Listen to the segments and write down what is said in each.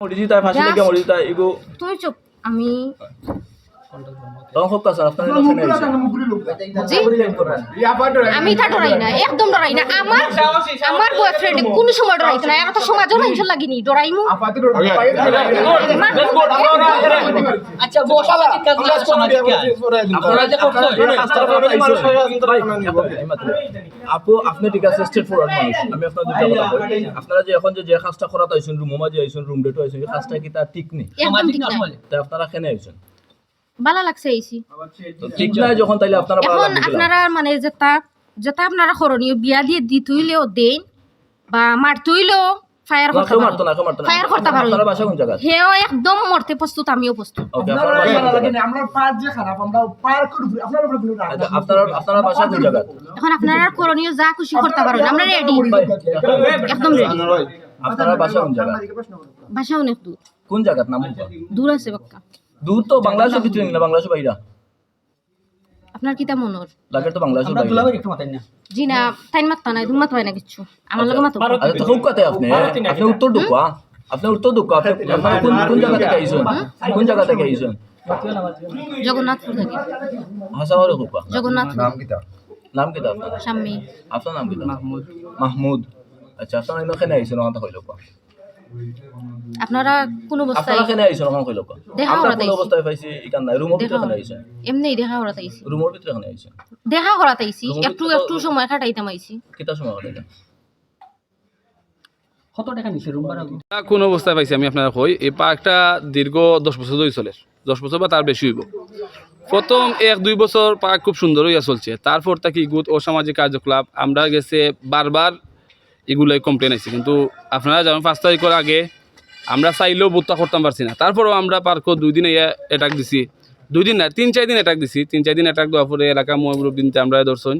মরিজি তাই ফাঁসি লেগে মরিজি তাই এগো তুমি চুপ আমি তখন খুব কাছে আপনার এখানে আইছে জি। আমি তা ডরাই না একদম ডরাই না। আমার আমার বয়ফ্রেন্ড কোন সময় ডরাইতো না। এর তো সমাজও লাগিনি ডরাইমু। আচ্ছা বসা কাজ সামাজিক কাজ আপনারা যে আপু আপনি ঠিক আছে স্টেট ফরওয়ার্ড মানুষ। আমি আপনার দুটা কথা কই আপনারা যে এখন যে যে কাজটা করাতে আইছেন রুম মাঝে আইছেন রুম ডেটও আইছেন এই কাজটা কি তার ঠিক নেই? একদম ঠিক কাজ তাই আপনারা কেন আইছেন? ভালো লাগছে এইছি ঠিক নাই যখন তাইলে আপনারা এখন আপনারা মানে যেটা যেটা আপনারা করণীয় বিয়া দিয়ে দি তুইলেও দেন বা ফায়ার না, করতে মারতো না পারো কেউ মারতো না। ফায়ার করতে পারো। আপনারা বাসা কোন জায়গা হেও একদম মরতে প্রস্তুত আমিও প্রস্তুত। ওকে আপনারা বাসা কোন জায়গা? আমরা পার যে খারাপ আমরা পার করে ঘুরি উপরে কোনো রাগ আচ্ছা, আপনারা আপনারা বাসা কোন জায়গা এখন আপনারা করণীয় যা খুশি করতে পারেন আমরা রেডি একদম রেডি আপনারা বাসা কোন জায়গা ভাষা অনেক দূর। কোন জায়গার নাম দূর আছে বাক্কা দূর তো বাংলাদেশের ভিতরে না বাংলাদেশের বাইরা। আপনার কিতা মনোর লাগে তো বাংলাদেশের আমরা বাইরে। দুলাভাই একটু মাতাই না জি না তাই মাত্তা নাই তুমি মাতবাই না কিচ্ছু। আমার লগে মাতো আচ্ছা তো খুব কথা আপনি? আপনি উত্তর ঢুকা আপনি উত্তর ঢুকা আপনি কোন কোন জায়গা থেকে আইছেন? কোন জায়গা থেকে আইছেন? জগন্নাথপুর থেকে। হাসাওয়ারে খুকা জগন্নাথপুর। নাম কি আপনার? স্বামী। আপনার নাম কি মাহমুদ। মাহমুদ। আচ্ছা আপনারা এখানে আইছেন ওখানে কইলো কা আপনারা কোন অবস্থায় আপনারা কইলো দেখা অবস্থায় পাইছি ইকান নাই রুমের ভিতরে দেখা এখানে আইছেন এমনি দেখা রুমের ভিতরে এখানে আইছেন দেখা একটু একটু সময় কাটাইতাম আইছি। কিতা সময় হলো কত টাকা নিছে? রুম ভাড়া কোন অবস্থায় পাইছি আমি আপনার কই এই পার্কটা দীর্ঘ দশ বছর ধরে চলে। দশ বছর বা তার বেশি হইব। প্রথম এক দুই বছর পার্ক খুব সুন্দর হইয়া চলছে। তারপর তাকে ইগুত অসামাজিক কার্যকলাপ আমরা গেছে বারবার এগুলাই কমপ্লেন আইছে কিন্তু আপনারা যেমন পাঁচ তারিখের আগে আমরা চাইলেও বোধটা করতাম পারছি না। তারপরেও আমরা পার্কও দুই দিন ইয়া অ্যাটাক দিছি। দুই দিন না, তিন, চার দিন অ্যাটাক দিছি। তিন, চার দিন অ্যাটাক দেওয়ার পরে এলাকা মহবুব দিনতে আমরা দর্শন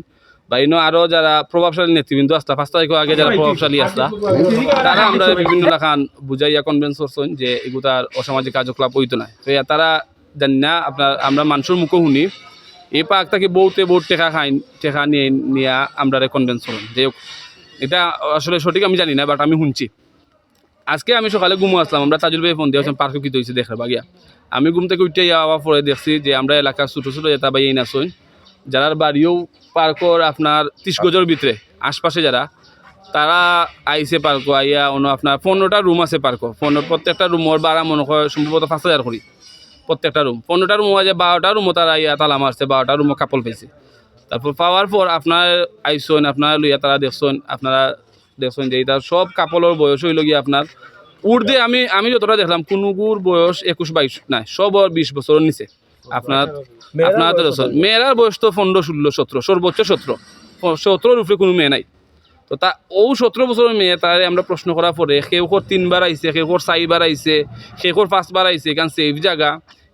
বা ইনো আরও যারা প্রভাবশালী নেতৃবৃন্দ আসতা পাঁচ তারিখের আগে যারা প্রভাবশালী আসতা তারা আমরা বিভিন্ন লাখান বুঝাইয়া কনভেন্স করছেন যে এগুতার অসামাজিক কার্যকলাপ হইতো না। তো তারা জানি না, আপনার আমরা মানুষের মুখও শুনি। এই পাক তাকে বহুতে টেকা খাই টেকা নিয়ে নিয়ে আমরা কনভেন্স করেন যে এটা আসলে সঠিক আমি জানি না বাট আমি শুনছি। আজকে আমি সকালে ঘুমো আসলাম, আমরা তাজুল ভাই ফোন দিয়েছেন পার্কে কী হয়েছে দেখার বাগিয়া। আমি ঘুম থেকে উঠে যাওয়ার পরে দেখছি যে আমরা এলাকার ছোটো ছোটো যেটা বাই না শোন যারার বাড়িও পার্কর আপনার ত্রিশ গজর ভিতরে, আশপাশে যারা, তারা আইসে পার্ক, আইয়া অন্য আপনার পনেরোটা রুম আছে পার্ক। পনেরো, প্রত্যেকটা রুমর বাড়া মনে হয় সম্ভবত পাঁচ হাজার করি, প্রত্যেকটা রুম পনেরোটা রুম আছে, বারোটা রুমও তারা ইয়া তালা মারছে, বারোটা রুমও কাপল পাইছে। তারপর পাওয়ার পর আপনার আইসন আপনার লইয়া তারা দেখছেন আপনারা দেখছেন যে এটা সব কাপলের বয়স হইল গিয়ে আপনার। উর্ধে আমি আমি যতটা দেখলাম কোনোগুর বয়স একুশ বাইশ নাই সব বিশ বছরের নিচে। আপনার আপনার দেখছেন মেয়েরার বয়স তো পনেরো ষোলো সতেরো সর্বোচ্চ সতেরো। সতেরোর উপরে কোনো মেয়ে নাই। তো তা ও সতেরো বছরের মেয়ে তারে আমরা প্রশ্ন করার পরে কেউ কর তিনবার আইছে কেউ কর চারিবার আইছে কেউ কর পাঁচবার আইছে এখান সেফ জায়গা।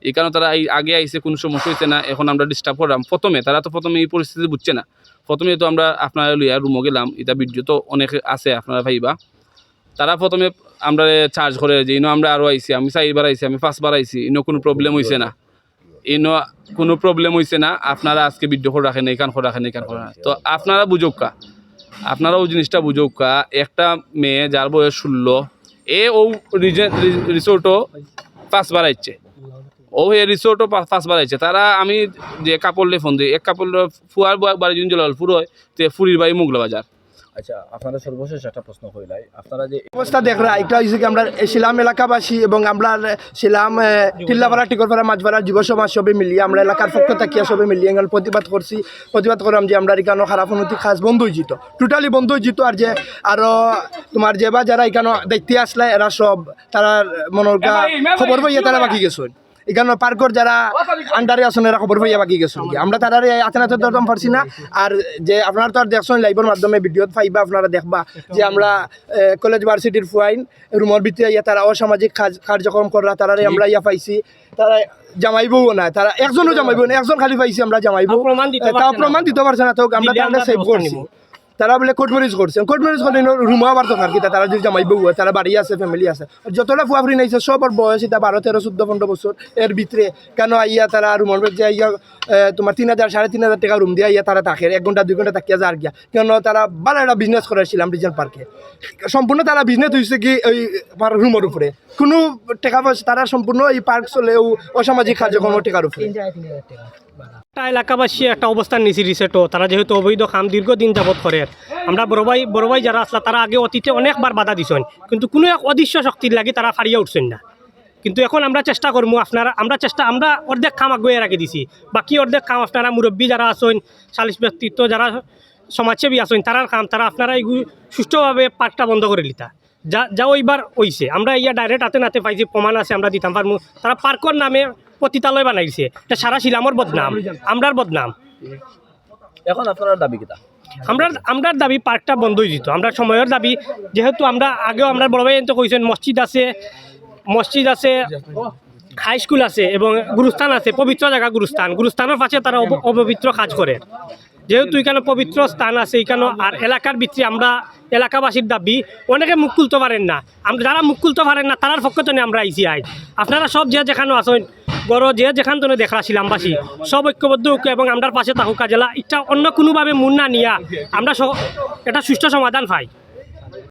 এই কারণে তারা এই আগে আইছে কোনো সমস্যা হয়েছে না, এখন আমরা ডিস্টার্ব করলাম প্রথমে, তারা তো প্রথমে এই পরিস্থিতি বুঝছে না। প্রথমে তো আমরা আপনারা লইয়া রুমও গেলাম, এটা ভিডিও তো অনেক আছে আপনারা ভাইবা। তারা প্রথমে আমরা চার্জ করে যে, ইনো আমরা আরও আইছি, আমি চারিবার আইছি, আমি পাঁচবার আইছি, ইনো কোনো প্রবলেম হয়েছে না। ইনো কোনো প্রবলেম হয়েছে না, আপনারা আজকে ভিডিও করে রাখেন এইখান করে রাখেন এইখান করে তো আপনারা বুঝুক কা আপনারাও জিনিসটা বুঝুক কা, একটা মেয়ে যার বয়স ষোলো, এ ও রিজেন্ট রিসোর্টও পাঁচবার আইছে। ও এ রিসোর্টও পাঁচবার আইছে তারা আমি যে কাপড়লে ফোন দিই এক কাপড় ফুয়ার বাড়ি দিন জলাল ফুরো তে ফুরির বাড়ি মুগলা বাজার। আচ্ছা আপনারা সর্বশেষ একটা প্রশ্ন কইলাই আপনারা যে অবস্থা দেখরা এটা হয়েছে কি আমরা শিলাম এলাকাবাসী এবং আমরা শিলাম এ, টিল্লাপাড়া টিকরপাড়া মাঝপাড়া যুব সমাজ সবে মিলিয়ে আমরা এলাকার পক্ষ থাকিয়া সবে মিলিয়ে এখানে প্রতিবাদ করছি। প্রতিবাদ করলাম যে আমরা এখানে খারাপ উন্নতি খাস বন্ধ হয়ে টোটালি বন্ধ হয়ে যেত আর যে আরও তোমার যে বা যারা এখানে দেখতে আসলে এরা সব তারা মনের গা খবর পাইয়া তারা বাকি গেছেন এখানে পার্কর যারা আন্ডারে আছেন এরা খবর পাইয়া বাকি গেছেন আমরা তারা হাতে নাতে ধরতাম পারছি না। আর যে আপনারা তো আর দেখছেন লাইভের মাধ্যমে ভিডিও পাইবা আপনারা দেখবা যে আমরা কলেজ ভার্সিটির ফুয়াইন রুমের ভিতরে ইয়া তারা অসামাজিক কার্যক্রম করা তারা আমরা ইয়া পাইছি। তারা জামাইবও না তারা একজনও জামাইবো না একজন খালি পাইছি আমরা জামাইবো তাও প্রমাণ দিতে পারছে না। তো আমরা সেভ করছি। তারা বলে কোর্ট ম্যারেজ করছে। কোর্ট ম্যারেজ করলে রুমও আবার দরকার কি তারা যদি জামাই বউ তারা বাড়ি আছে ফ্যামিলি আছে। যতটা ফুয়াফরি নাইছে সবার বয়স এটা বারো তেরো চোদ্দ পনেরো বছর এর ভিতরে কেন আইয়া তারা রুমের যে আইয়া তোমার তিন হাজার সাড়ে তিন হাজার টাকা রুম দিয়ে, আইয়া তারা থাকে। এক ঘণ্টা দুই ঘণ্টা থাকিয়া যার গিয়া। কেন তারা ভালো একটা বিজনেস করেছিলাম রিজেন্ট পার্কে সম্পূর্ণ তারা বিজনেস হয়েছে কি ওই রুমের উপরে কোনো টাকা পয়সা তারা সম্পূর্ণ এই পার্ক চলেও অসামাজিক কার্যক্রম টাকার উপরে একটা এলাকাবাসী একটা অবস্থান নিছি রিসেটও তারা যেহেতু অবৈধ কাম দীর্ঘদিন যাবৎ করে। আমরা বড় ভাই বড় ভাই যারা আসলা, তারা আগে অতীতে অনেকবার বাধা দিছেন। কিন্তু কোনো এক অদৃশ্য শক্তির লাগি তারা ফারিয়া উঠছেন না। কিন্তু এখন আমরা চেষ্টা করব আপনারা, আমরা চেষ্টা, আমরা অর্ধেক কাম আগুয়ে রাখি দিছি। বাকি অর্ধেক কাম আপনারা মুরব্বী যারা আছেন সালিশ ব্যক্তিত্ব যারা সমাজসেবী আছেন, তারার কাম, তারা আপনারা এই সুষ্ঠুভাবে পার্কটা বন্ধ করে লিতা। যা যা ওইবার হইছে। আমরা ইয়া ডাইরেক্ট হাতে নাতে পাইছি, প্রমাণ আছে, আমরা দিতাম পারমু। তারা পার্কর নামে পতিতালয় বানাইছে। এটা সারা শিলামর বদনাম আমরার বদনাম। এখন আপনার দাবি কিতা? আমরা আমরার দাবি পার্কটা বন্ধ হয়ে যেত। আমরা সময়ের দাবি। যেহেতু আমরা আগেও আমরা বড় ভাই তো কইছেন মসজিদ আছে মসজিদ আছে হাই স্কুল আছে এবং গুরুস্থান আছে পবিত্র জায়গা গুরুস্থান। গুরুস্থানের পাশে তারা অপবিত্র কাজ করে। যেহেতু এখানে পবিত্র স্থান আছে এখানে আর এলাকার ভিতরে আমরা এলাকাবাসীর দাবি। অনেকে মুখ খুলতে পারেন না। আমরা যারা মুখ খুলতে পারেন না তারার পক্ষ আমরা আইসি আই আপনারা সব যে যেখানে আছেন বড় যে যেখান থেকে দেখা শিলামবাসী সব ঐক্যবদ্ধ ঐক্য এবং আমরার পাশে তাহুকা জেলা এটা অন্য কোনোভাবে মুন্না নিয়া আমরা এটা সুষ্ঠু সমাধান পাই।